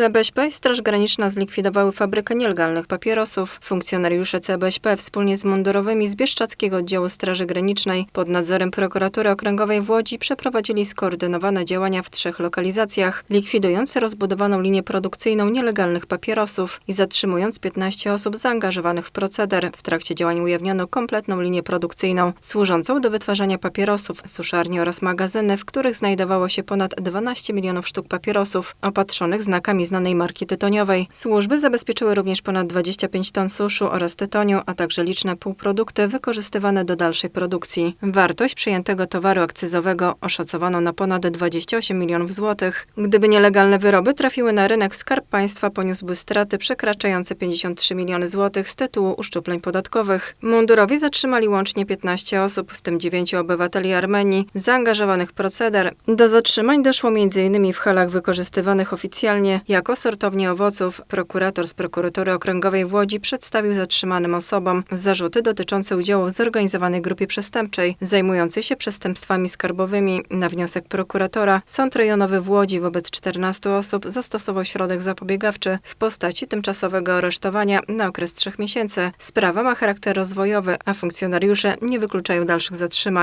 CBŚP i Straż Graniczna zlikwidowały fabrykę nielegalnych papierosów. Funkcjonariusze CBŚP wspólnie z mundurowymi z Bieszczadzkiego Oddziału Straży Granicznej pod nadzorem prokuratury okręgowej w Łodzi przeprowadzili skoordynowane działania w trzech lokalizacjach, likwidując rozbudowaną linię produkcyjną nielegalnych papierosów i zatrzymując 15 osób zaangażowanych w proceder. W trakcie działań ujawniono kompletną linię produkcyjną służącą do wytwarzania papierosów, suszarnie oraz magazyny, w których znajdowało się ponad 12 milionów sztuk papierosów opatrzonych znakami znanej marki tytoniowej. Służby zabezpieczyły również ponad 25 ton suszu oraz tytoniu, a także liczne półprodukty wykorzystywane do dalszej produkcji. Wartość przyjętego towaru akcyzowego oszacowano na ponad 28 milionów złotych. Gdyby nielegalne wyroby trafiły na rynek, Skarb Państwa poniósłby straty przekraczające 53 miliony złotych z tytułu uszczupleń podatkowych. Mundurowi zatrzymali łącznie 15 osób, w tym 9 obywateli Armenii, zaangażowanych w proceder. Do zatrzymań doszło m.in. w halach wykorzystywanych oficjalnie jako sortownie owoców. Prokurator z prokuratury okręgowej w Łodzi przedstawił zatrzymanym osobom zarzuty dotyczące udziału w zorganizowanej grupie przestępczej zajmującej się przestępstwami skarbowymi. Na wniosek prokuratora Sąd Rejonowy w Łodzi wobec 14 osób zastosował środek zapobiegawczy w postaci tymczasowego aresztowania na okres trzech miesięcy. Sprawa ma charakter rozwojowy, a funkcjonariusze nie wykluczają dalszych zatrzymań.